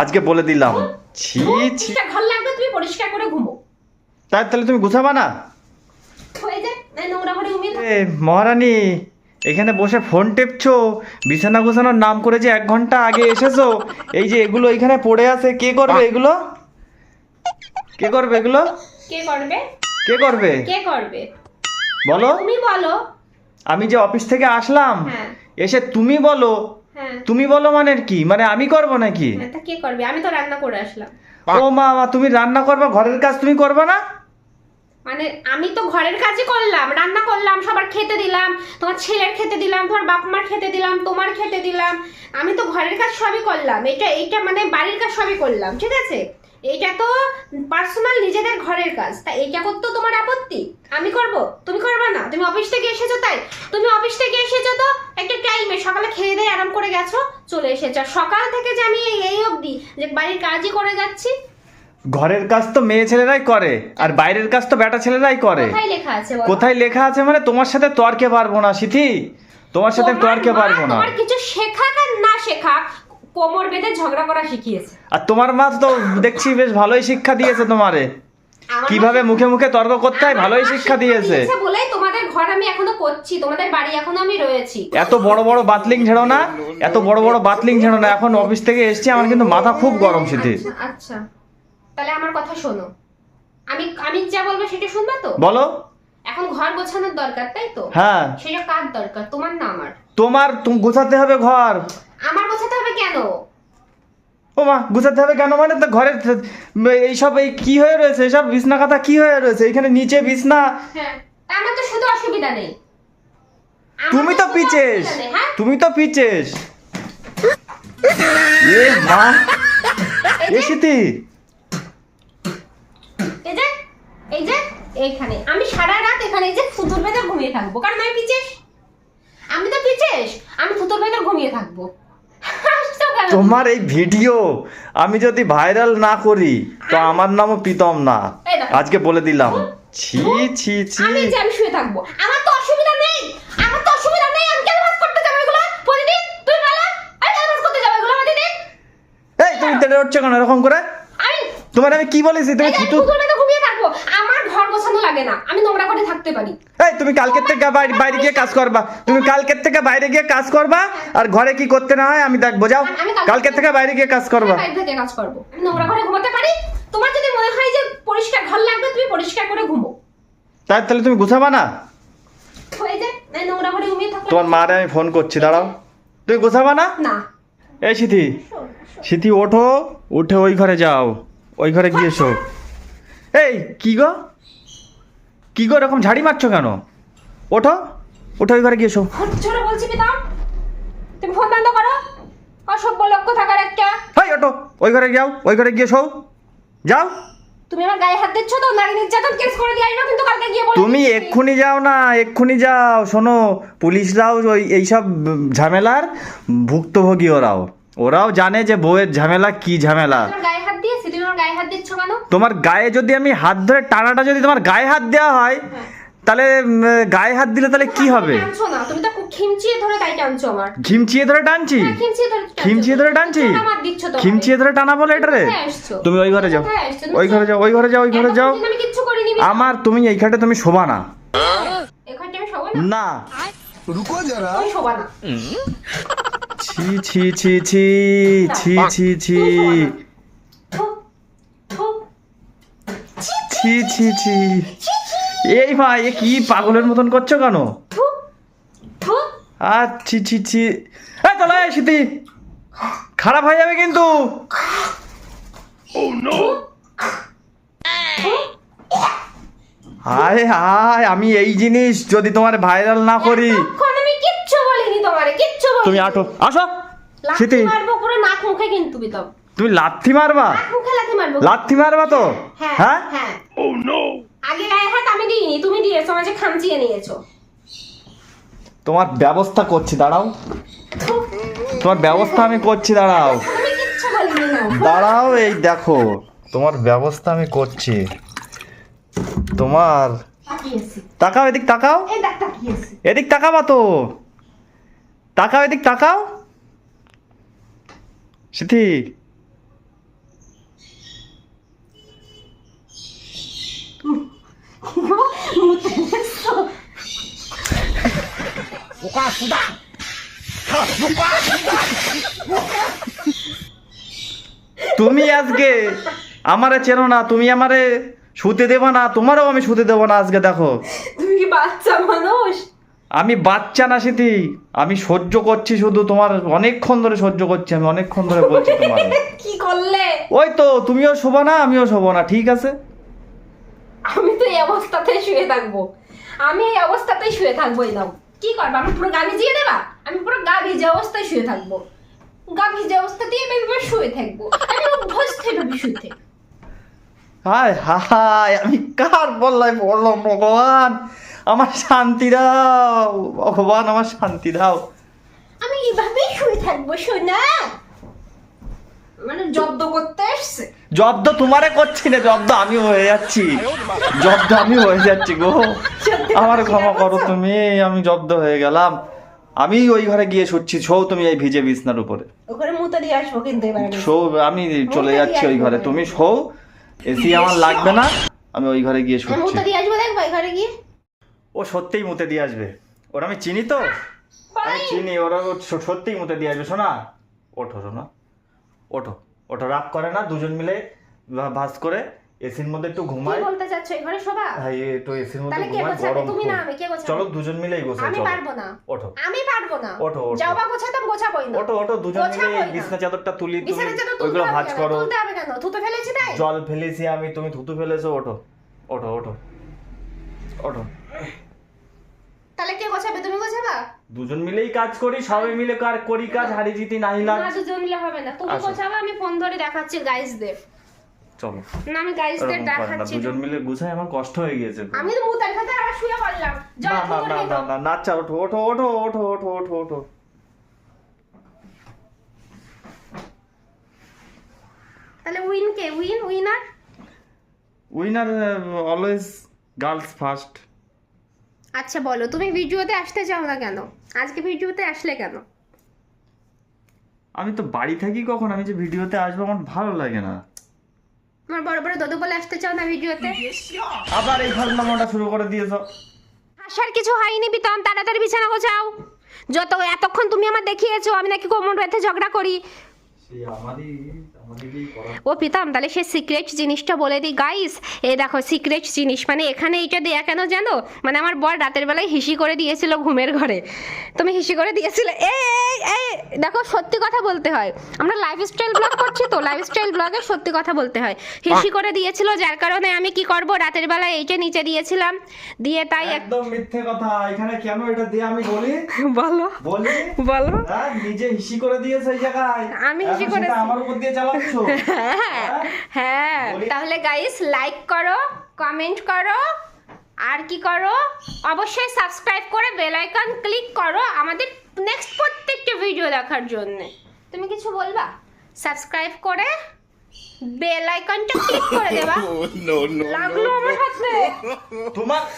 আজকে বলে দিলাম। ছি ছি। ঘর লাগবে তুমি পরিষ্কার করে ঘুমো। তাই তাহলে তুমি গুছাবা না? যায় নাই নোংরা ঘরে ঘুমিয়ে থাকো। এ মহারানী এখানে বসে ফোন টেপছো? বিছানা গোছানোর নাম করে যে এক ঘণ্টা আগে এসেছ এই যে এগুলো এখানে পড়ে আছে কে করবে এগুলো? কে করবে এগুলো? কে করবে? কে করবে? কে করবে? বলো। তুমি বলো। আমি যে অফিস থেকে আসলাম হ্যাঁ। এসে তুমি বলো তুমি বলো মানে কি? মানে আমি করব নাকি? হ্যাঁ, তা কে করবে? আমি তো রান্না করে আসলাম। ও মা মা, তুমি রান্না করবা? ঘরের কাজ তুমি করবে না? মানে আমি তো ঘরের কাজই করলাম রান্না করলাম সবার খেতে দিলাম তোমার ছেলের খেতে দিলাম তোমার বাপ মার খেতে দিলাম তোমার খেতে দিলাম। আমি তো ঘরের কাজ সবই করলাম এটা এইটা মানে বাড়ির কাজ সবই করলাম ঠিক আছে? এইটা তো পার্সোনাল নিজেদের ঘরের কাজ। তা এইটা করতেও তোমার আপত্তি? আমি করব? তুমি করবে না? তুমি অফিস থেকে এসেছ তাই? তুমি অফিস থেকে এসেছ তো একটা টাইমে সকালে খেয়ে দিয়ে আরাম করে গেছো চলে এসেছ। সকাল থেকে যে আমি এই- অবধি যে বাড়ির কাজই করে যাচ্ছি। ঘরের কাজ তো মেয়ে ছেলেরাই করে আর বাইরের কাজ তো বেটা ছেলেরাই করে। কোথায় লেখা আছে? কোথায় লেখা আছে মানে তোমার সাথে তর্কে পারব না সিথি। তোমার সাথে তর্কে পারব না। তোমার কিছু শেখা না শেখাক কোমর বেঁধে ঝগড়া করা শিখিয়েছে। আর তোমার মা তো দেখছি বেশ ভালোই শিক্ষা দিয়েছে তোমারে। কীভাবে মুখে মুখে তর্ক করতে হয় ভালোই শিক্ষা দিয়েছে। বলেই তোমাদের ঘর আমি এখনও করছি তোমাদের বাড়ি এখনও আমি রয়েছি। এত বড় বড় বাতলিং ঝেড়ো না এত বড় বড় বাতলিং ঝেড়ো না এখন অফিস থেকে এসছি আমার কিন্তু মাথা খুব গরম সিথি আচ্ছা, আচ্ছা। তাহলে আমার কথা শোনো। আমি আমি যা বলব সেটা শুনবে তো? বলো। এখন ঘর গোছানোর দরকার তাই তো? হ্যাঁ। সেটা কার দরকার? তোমার না আমার। তোমার তুমি গোছাতে হবে ঘর। আমার কেন? ও মা গুছাতে হবে কেন? মানে তো ঘরে এইসব এই কি হয়ে রয়েছে? এইসব বিছনা কাঁথা কি হয়ে রয়েছে? এখানে নিচে বিছনা। হ্যাঁ আমার তো শুধু অসুবিধা নেই। তুমি তো পিচেস। হ্যাঁ? তুমি তো পিচেস। এ মা। এ সিতি এই যে এই যে এইখানে। আমি সারা রাত এখানে এই যে ফুতুর ভেতর ঘুমিয়ে থাকব। কারণ আমি পিচেস। আমি তো পিচেস। আমি ফুতুর ভেতর ঘুমিয়ে থাকব? তোমার এই ভিডিও আমি যদি ভাইরাল না করি তো আমার নামও প্রীতম না। আজকে বলে দিলাম। ছি ছি ছি। আমি যে আমি শুয়ে থাকব। আমার তো অসুবিধা নেই। আমার তো অসুবিধা নেই। আমি কেন ভাজ করতে যাব এগুলো? প্রতিদিন তুই বলো আমি কেন ভাজ করতে যাব এগুলো প্রতিদিন এই তুমি তেড়ে উঠছো কেন এরকম করে? আমি তোমার আমি কি বলেছি? তুমি থুতু ঘুমিয়ে থাকব। আমার ঘর গোছানো লাগে না। আমি নোংরা করে থাকতে পারি। তুমি কালকের থেকে বাইরে গিয়ে কাজ করবা। তুমি কালকের থেকে বাইরে গিয়ে কাজ করবা আর ঘরে কি করতে না হয় আমি দেখব। যাও কালকের থেকে বাইরে গিয়ে কাজ করবা। বাইরে থেকে কাজ করব। নোংরা ঘরে ঘুমাতে পারি? তোমার যদি মনে হয় যে পরিষ্কার ঘর লাগবে তুমি পরিষ্কার করে ঘুমো। তাই তাহলে তুমি গুছাবা না? হয়ে যায় নোংরা ঘরে ঘুমিয়ে থাকো তোমার মারে আমি ফোন করছি দাঁড়াও। তুমি গুছাবা না? না। এই সিথি সিথি ওঠো উঠে ওই ঘরে যাও। ওই ঘরে গিয়ে শো। এই কি গো? কি গো এরকম ঝাড়ি মারছো কেন? ওঠো ওঠো ওই ঘরে গিয়ে ছোট বলছি তুমি ফোন বন্ধ করো। অসভ্য লক্ষ্য থাকার একটা। হাই ওঠো ওই ঘরে যাও ওই ঘরে গিয়ে শো। যাও। তুমি আমার গায়ে হাত দিচ্ছ তো নারী নির্যাতন কেস করে দিয়ে আসব কিন্তু কালকে গিয়ে বলে তুমি এক্ষুনি যাও না এক্ষুনি যাও। শোনো পুলিশরাও ওই এইসব ঝামেলার ভুক্তভোগী ওরাও। ওরাও জানে যে বউয়ের ঝামেলা কি ঝামেলা। তোমার গায়ে যদি আমি হাত ধরে টানাটা যদি তোমার গায়ে হাত দেওয়া হয় তাহলে গায়ে হাত দিলে তাহলে কি হবে? ধরে আমার। ধরে টানছি? ধরে টানা বলে এটা রে তুমি ওই ঘরে যাও। ওই ঘরে যাও ওই ঘরে যাও ওই ঘরে যাও। আমার তুমি এই তুমি না। না? ছি ছি ছি ছি ছি ছি ছি। ছি ছি ছি। এই ভাই এ কি পাগলের মতন করছ কেন? থু, থু। আর ছি ছি ছি। চলো স্মৃতি খারাপ হয়ে যাবে কিন্তু। হায় হায় আমি এই জিনিস যদি তোমার ভাইরাল না করি। আমি কিচ্ছু বলিনি তোমারে কিচ্ছু তুমি আটো আসো। স্মৃতি মারবো পুরো নাক মুখে কিন্তু বিতম তুমি লাথি মারবা? লাথি মারবা তো? হ্যাঁ হ্যাঁ? হ্যাঁ। আগে গায়ে হাত আমি দিইনি তুমি দিয়েছ মাঝে খামচিয়ে নিয়েছো। তোমার ব্যবস্থা করছি দাঁড়াও। তোমার ব্যবস্থা আমি করছি দাঁড়াও। দাঁড়াও এই দেখো। তোমার ব্যবস্থা আমি করছি। তোমার তাকাও এদিক তাকাও। এদিক তাকাবা তো। তাকাও এদিক তাকাও। সিথি 못했어. 수다. 수다. তুমি আজকে আমারে চেনো না তুমি আমারে শুতে দেবো না তোমারও আমি শুতে দেবো না আজকে দেখো তুমি কি বাচ্চা মানুষ আমি বাচ্চা না সেটি আমি সহ্য করছি শুধু তোমার অনেকক্ষণ ধরে সহ্য করছি আমি অনেকক্ষণ ধরে বলছি তোমার কি করলে ওই তো তুমিও শোবা না আমিও শোবো না ঠিক আছে আমি তো এই অবস্থাতেই শুয়ে থাকব। আমি এই অবস্থাতেই শুয়ে থাকব এই নাও। কি করবা? আমি পুরো গা ভিজিয়ে দেবা? আমি পুরো গা ভিজে অবস্থায় শুয়ে থাকব। গা ভিজে অবস্থাতেই আমি এভাবে শুয়ে থাকব। আমি অভ্যস্ত এভাবে শুতে হায় হায় আমি কার বললাই পড়লাম ভগবান? আমার শান্তি দাও ভগবান আমার শান্তি দাও। আমি এইভাবেই শুয়ে থাকব শোনা মানে জব্দ করতে এসছে? জব্দ তোমারে করছি না জব্দ আমি হয়ে যাচ্ছি। জব্দ আমি হয়ে যাচ্ছি গো। আমার ক্ষমা করো তুমি আমি জব্দ হয়ে গেলাম। আমি ওই ঘরে গিয়ে শুচ্ছি ছৌ তুমি এই ভিজে বিছনার উপরে। ওখানে মুতে দিয়ে আসব কিন্তু এবার আমি। আমি চলে যাচ্ছি ওই ঘরে। তুমি শো এসি আমার লাগবে না আমি ওই ঘরে গিয়ে শুচ্ছি মুতে দিয়ে আসব দেখব এই ঘরে গিয়ে। ও সত্যিই মুতে দিয়ে আসবে। ওরা আমি চিনি তো? আমি চিনি ওরা সত্যিই মুতে দিয়ে আসবে। শোনা ওঠো শোনা। ওঠো ওঠো রাগ করে না দুজন মিলে ভাস করে এসির মধ্যে একটু ঘুমাই। বলতে চাচ্ছ? এই ঘরে শোভা? হ্যাঁ একটু এসির মধ্যে ঘুমাই গরম তুমি না আমি, কে গোছাবে? চলো দুজন মিলেই গোছাই আমি পারব না। ওঠো। আমি পারব না। ওঠো, ওঠো। যাও বা গোছাতাম গোছাবোই না। ওঠো ওঠো দুজন মিলে বিছনা চাদরটা তুলি তুমি বিছানা চাদর ভাঁজ? করো। তুলতে হবে কেন? থুতু ফেলেছি তাই? জল ফেলেছি আমি তুমি থুতু ফেলেছো ওঠো। ওঠো ওঠো। ওঠো তাহলে কে গোছাবে তুমি গোছাবা দুজন মিলেই কাজ করি সবাই মিলে কার করি কাজ হারি জিতি নাই লাগ না দুজন মিলে হবে না। তুমি আসো। আমি ফোন ধরে দেখাচ্ছি গাইস গাইসদের চলো। না আমি গাইসদের এরকম দেখাচ্ছি দুজন মিলে গুছাই আমার কষ্ট হয়ে গিয়েছে আমি তো মুতার খাতে আবার শুয়ে পড়লাম। না না না না। না নাচা ওঠো ওঠো ওঠো ওঠো ওঠো ওঠো ওঠো। তাহলে উইন কে? Win winner? Winner always girls first আচ্ছা বলো তুমি ভিডিওতে আসতে চাও না কেন? আজকে ভিডিওতে আসলে কেন? আমি তো বাড়ি থাকি কখন আমি যে ভিডিওতে আসব আমার ভালো লাগে না। আমার বড় বড় দাদু বলে আসতে চাও না ভিডিওতে? আবার এই ফাজলামোটা শুরু করে দিয়েছ। আসার কিছু হয়নি বিতম তাড়াতাড়ি বিছানা গোছাও। যত এতক্ষণ তুমি আমার দেখিয়েছো আমি নাকি কোমর ব্যথে ঝগড়া করি। সেই আমারই ও পিতাম তাহলে সে সিক্রেট জিনিসটা বলে দিই। গাইস এ দেখো সিক্রেট জিনিস মানে এখানে এইটা দেয়া কেন জানো? মানে আমার বর রাতের বেলায় হিসি করে দিয়েছিল ঘুমের ঘরে। তুমি হিসি করে দিয়েছিলে। এই এই দেখো সত্যি কথা বলতে হয়। আমরা লাইফস্টাইল ব্লগ করছি তো লাইফস্টাইল ব্লগে সত্যি কথা বলতে হয়। হিসি করে দিয়েছিল যার কারণে আমি কি করব? রাতের বেলায় এইটা নিচে দিয়েছিলাম। দিয়ে তাই এক- একদম মিথ্যে কথা। এখানে কেন এটা দিয়ে আমি বলি? বলো। বলি বলো। হ্যাঁ, নিজে হিসি করে দিয়েছে এই জায়গায়। আমি হিসি। সেটা আমার উপর দিয়ে চালাচ্ছ হ্যাঁ হ্যাঁ? তাহলে গাইস লাইক করো কমেন্ট করো। আর কি করো? অবশ্যই সাবস্ক্রাইব করে বেল আইকন ক্লিক করো আমাদের নেক্সট প্রত্যেকটা ভিডিও দেখার জন্য। তুমি কিছু বলবা? সাবস্ক্রাইব করে বেল আইকনটা ক্লিক করে দেবা। লাগল আমার হাতে। তোমার